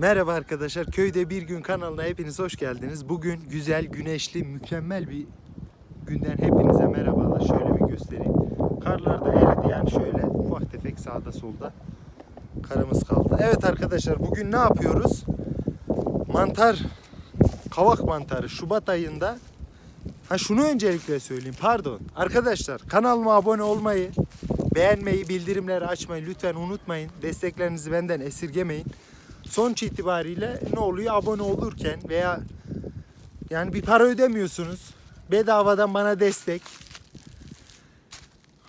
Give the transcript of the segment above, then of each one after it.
Merhaba arkadaşlar. Köyde bir gün kanalına hepiniz hoş geldiniz. Bugün güzel, güneşli, mükemmel bir günden hepinize merhabalar. Şöyle bir göstereyim. Karlar da eridi yani şöyle ufak tefek sağda solda karımız kaldı. Evet arkadaşlar bugün ne yapıyoruz? Mantar, kavak mantarı Şubat ayında Ha şunu öncelikle söyleyeyim pardon. Arkadaşlar kanalıma abone olmayı, beğenmeyi, bildirimleri açmayı lütfen unutmayın. Desteklerinizi benden esirgemeyin. Sonuç itibariyle ne oluyor? Abone olurken veya yani bir para ödemiyorsunuz. Bedavadan bana destek.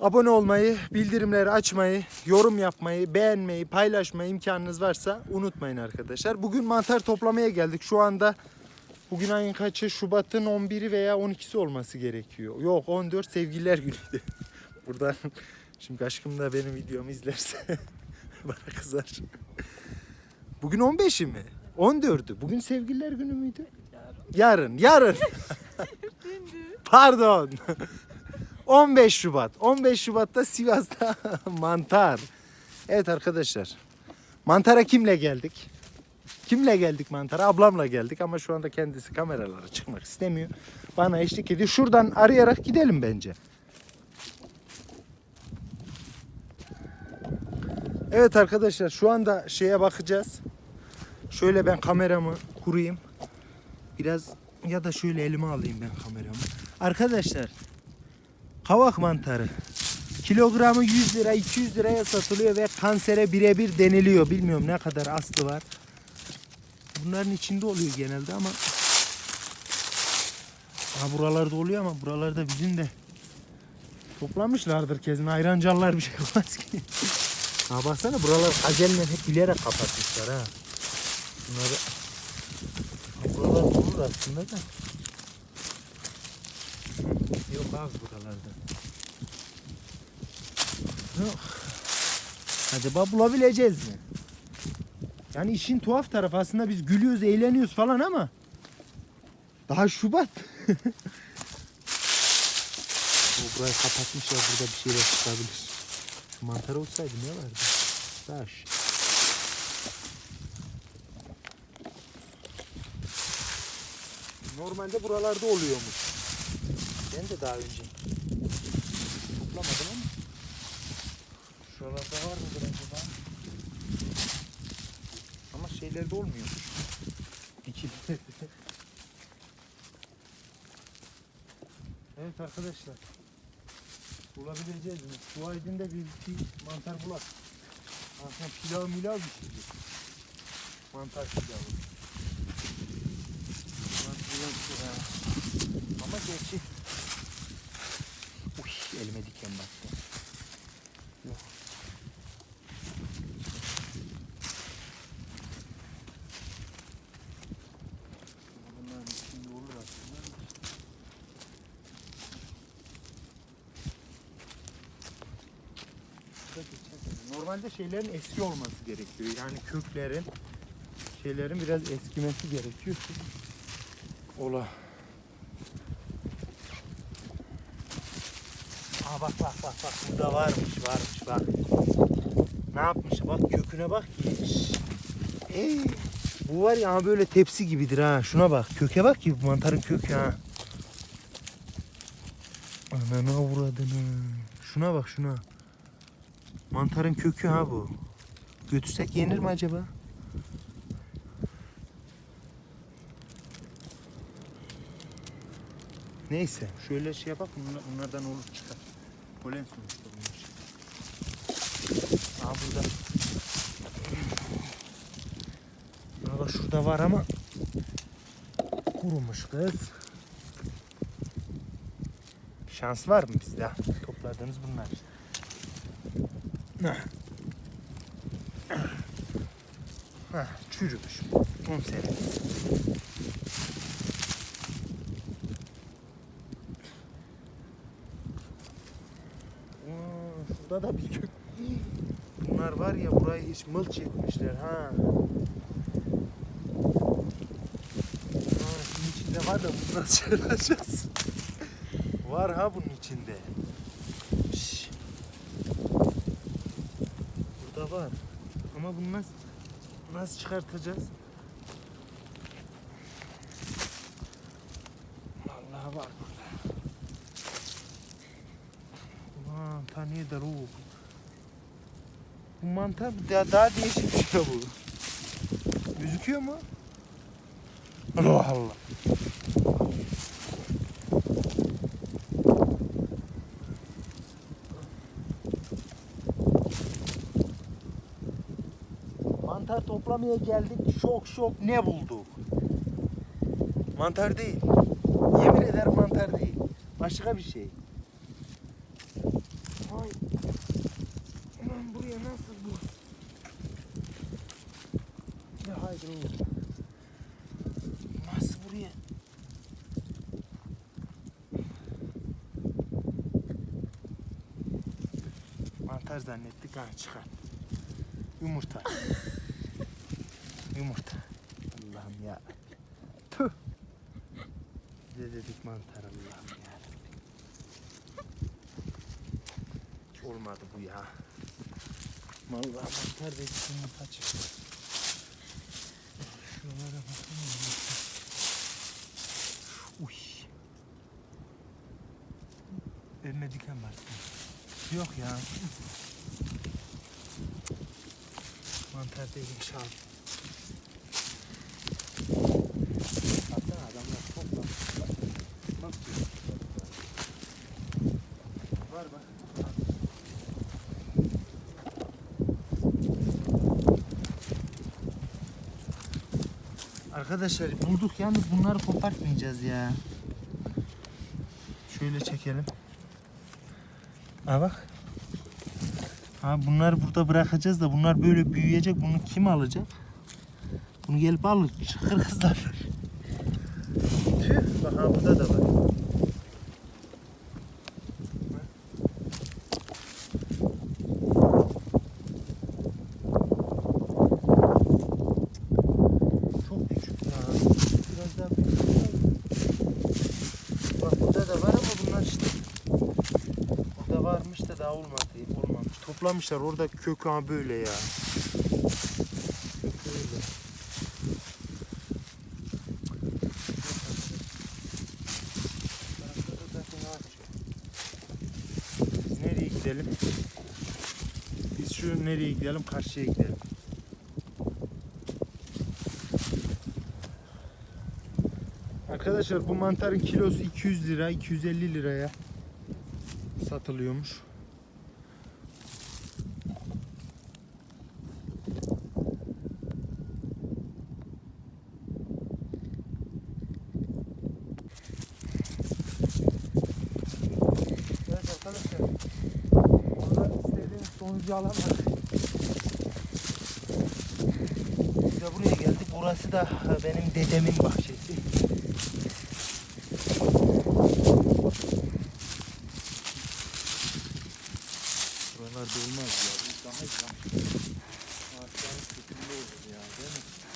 Abone olmayı, bildirimleri açmayı, yorum yapmayı, beğenmeyi, paylaşmayı imkanınız varsa unutmayın arkadaşlar. Bugün mantar toplamaya geldik. Şu anda bugün ayın kaçı? Şubat'ın 11'i veya 12'si olması gerekiyor. Yok 14 sevgililer günüydü. Buradan şimdi aşkım da benim videomu izlerse bana kızar. Bugün 15'i mi? 14'ü. Bugün sevgililer günü müydü? Yarın. Yarın. Pardon. 15 Şubat. 15 Şubat'ta Sivas'ta mantar. Evet arkadaşlar. Mantara kimle geldik? Kimle geldik mantara? Ablamla geldik ama şu anda kendisi kameralara çıkmak istemiyor. Bana eşlik ediyor. Şuradan arayarak gidelim bence. Evet arkadaşlar şu anda şeye bakacağız. Şöyle ben kameramı kurayım. Biraz ya da şöyle elime alayım ben kameramı. Arkadaşlar kavak mantarı kilogramı 100 lira 200 liraya satılıyor ve kansere birebir deniliyor. Bilmiyorum ne kadar aslı var. Bunların içinde oluyor genelde ama ha buralarda oluyor ama buralarda bizim de toplamışlardır kesin. Ayrancallar bir şey olmaz ki. Ha baksana buralar acelle hep bilerek kapatmışlar ha. Bunları buralar olur aslında da. Yok az buralarda. Yok. Acaba bulabileceğiz mi? Yani işin tuhaf tarafı aslında biz gülüyoruz, eğleniyoruz falan ama daha Şubat. o burayı kapatmışlar burada bir şeyler çıkabilir. Mantar olsaydı ne vardı? Taş. Normalde buralarda oluyormuş. Ben de daha önce toplamadım ama. Şuralarda var mıdır acaba? Ama şeylerde olmuyormuş. Dikilerde. evet arkadaşlar. Bulabileceğiz mi? Dua edin de bir, bir mantar bulak. Aslında pilav milav pişirecek. Mantar pilavı. Mantar pilavı ha. Ama gerçi Uy, elime diken battı. Yok. Normalde şeylerin eski olması gerekiyor. Yani köklerin şeylerin biraz eskimesi gerekiyor ki ola. Aa bak bak bak bak burada varmış varmış bak. Ne yapmış bak köküne bak. Şşş. Ey, bu var ya böyle tepsi gibidir ha. Şuna bak köke bak ki mantarın kökü ha. Ananı avradını. Şuna bak şuna. Mantarın kökü ha bu. Götürsek yenir mi acaba? Neyse şöyle şey yapak bunlar, bunlardan olur çıkar. Polen sonuçta bunlar. Aa burada. Bak şurada var ama kurumuş kız. Şans var mı bizde? Ha, Topladığınız bunlar işte. Hah, çürümüş. Un seri. Şurada da bir kök. Bunlar var ya burayı hiç mılç etmişler ha. Aa, şunun içinde var da bunu nasıl çıkaracağız? var ha bunun içinde. Şş. Burada var. Ama bunu nasıl Nasıl çıkartacağız? Vallahi var tanıyor da o. Bu mantar daha, daha değişik bir şey bu. Gözüküyor mu? Allah Allah. Mantar toplamaya geldik. Şok şok ne bulduk? Mantar değil. Yemin ederim mantar değil. Başka bir şey. Nasıl bu? Ne haydi oğlum. Nasıl buraya? Mantar zannettik ha çıkar. Yumurta. Yumurta. Allah'ım ya. Tüh. Bize dedik mantar Allah'ım ya. Olmadı bu ya. Vallahi dedik yumurta çıktı. Şuralara bakın. Uy. Elime diken var. Yok ya. Mantar değilmiş abi. Baksana adamlar toplamışlar. Bak diyor. Var bak. Arkadaşlar bulduk yalnız bunları kopartmayacağız ya. Şöyle çekelim. Ha bak. Ha bunları burada bırakacağız da bunlar böyle büyüyecek. Bunu kim alacak? Bunu gelip alır. Kırgızlar. Tüh. Bak ha burada da var. Çok küçük ya. Biraz daha büyük. Bak burada da var ama bunlar işte Burada varmış da daha olmadı, olmamış. Toplamışlar orada kök ha böyle ya. Kök böyle. Tarafta da zaten ağaç yok. Biz nereye gidelim? Biz şu nereye gidelim? Karşıya gidelim. Arkadaşlar bu mantarın kilosu 200 lira, 250 liraya satılıyormuş. Sonucu alamadık. Biz de buraya geldik. Burası da benim dedemin bahçesi. Buralarda olmaz ya. Daha iyi. Ağaçların kökünde olur ya değil mi?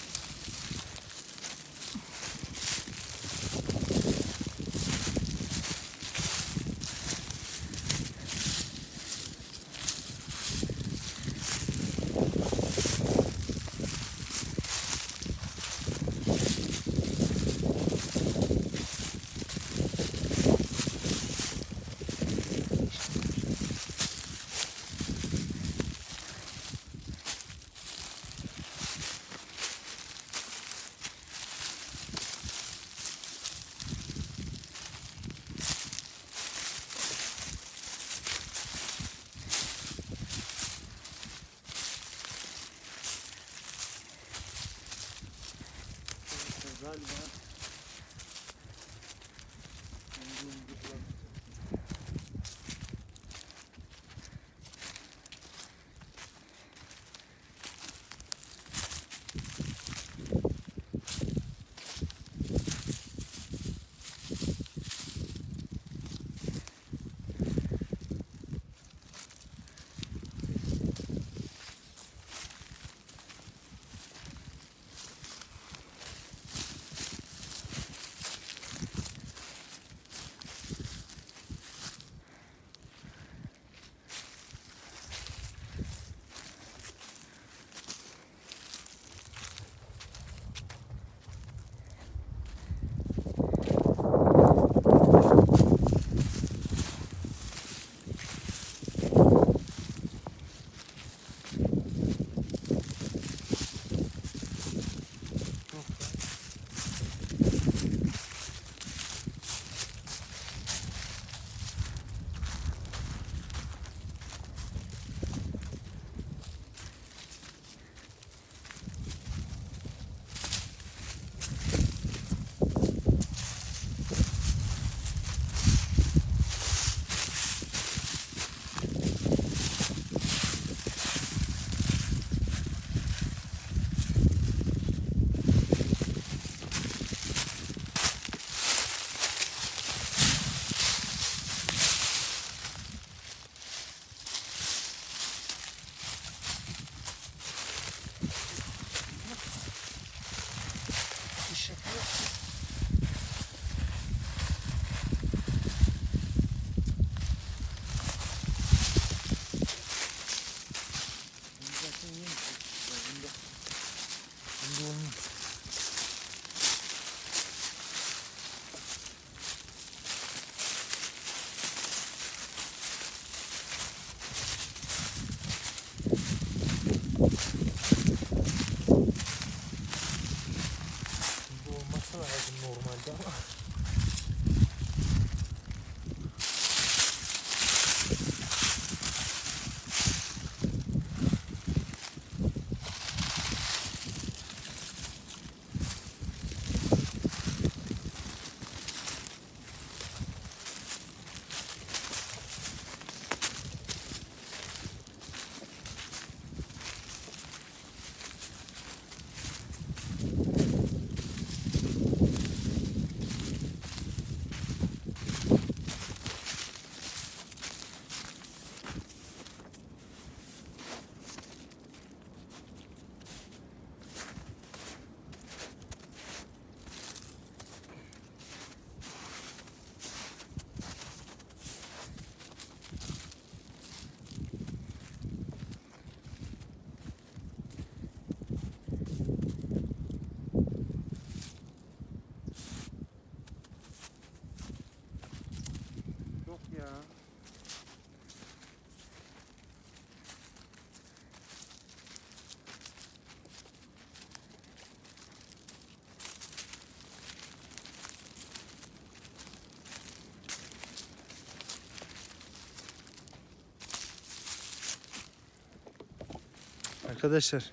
Arkadaşlar.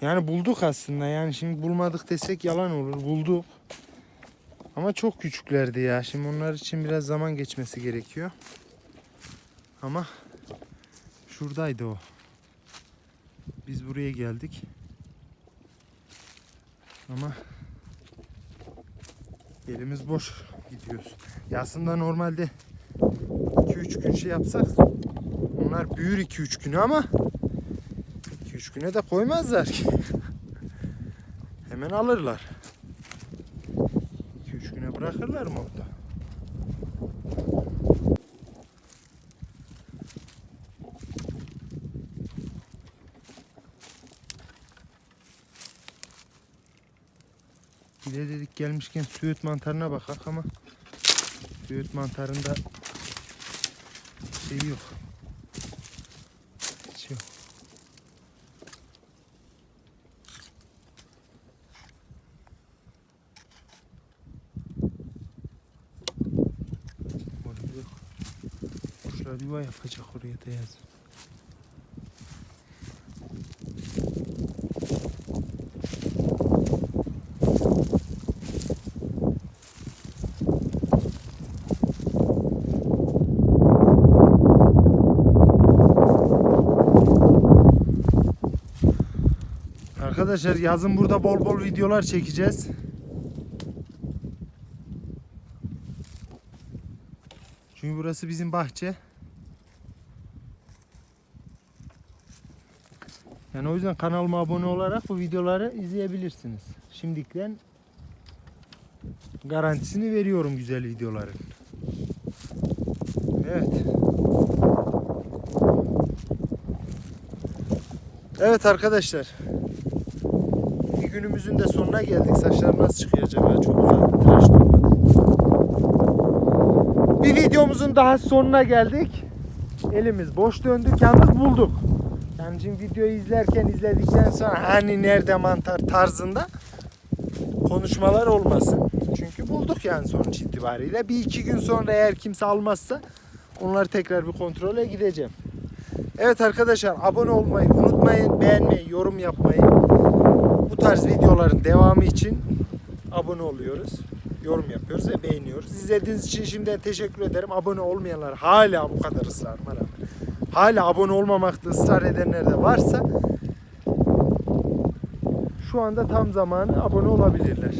Yani bulduk aslında. Yani şimdi bulmadık desek yalan olur. Bulduk. Ama çok küçüklerdi ya. Şimdi onlar için biraz zaman geçmesi gerekiyor. Ama şuradaydı o. Biz buraya geldik. Ama elimiz boş gidiyoruz. Ya aslında normalde 2-3 gün şey yapsak onlar büyür 2-3 güne ama 2-3 güne de koymazlar ki. Hemen alırlar. 2-3 güne bırakırlar mı orada? Bir de dedik gelmişken süt mantarına bakak ama süt mantarında şey yok. Hiç yok. Orada yok. Yuva yapacak oraya da yaz. Arkadaşlar yazın burada bol bol videolar çekeceğiz. Çünkü burası bizim bahçe. Yani o yüzden kanalıma abone olarak bu videoları izleyebilirsiniz. Şimdiden garantisini veriyorum güzel videoların. Evet. Evet arkadaşlar. Bir günümüzün de sonuna geldik. Saçlar nasıl çıkıyor acaba? Çok olmadı. Bir videomuzun daha sonuna geldik. Elimiz boş döndük. Yalnız bulduk. Şimdi videoyu izlerken izledikten sonra hani nerede mantar tarzında konuşmalar olmasın. Çünkü bulduk yani sonuç itibariyle. Bir iki gün sonra eğer kimse almazsa onları tekrar bir kontrole gideceğim. Evet arkadaşlar abone olmayı unutmayın. Beğenmeyi, yorum yapmayı. Bu tarz videoların devamı için abone oluyoruz. Yorum yapıyoruz ve beğeniyoruz. İzlediğiniz için şimdiden teşekkür ederim. Abone olmayanlar hala bu kadar rağmen. Hala abone olmamakta ısrar edenler de varsa şu anda tam zamanı abone olabilirler.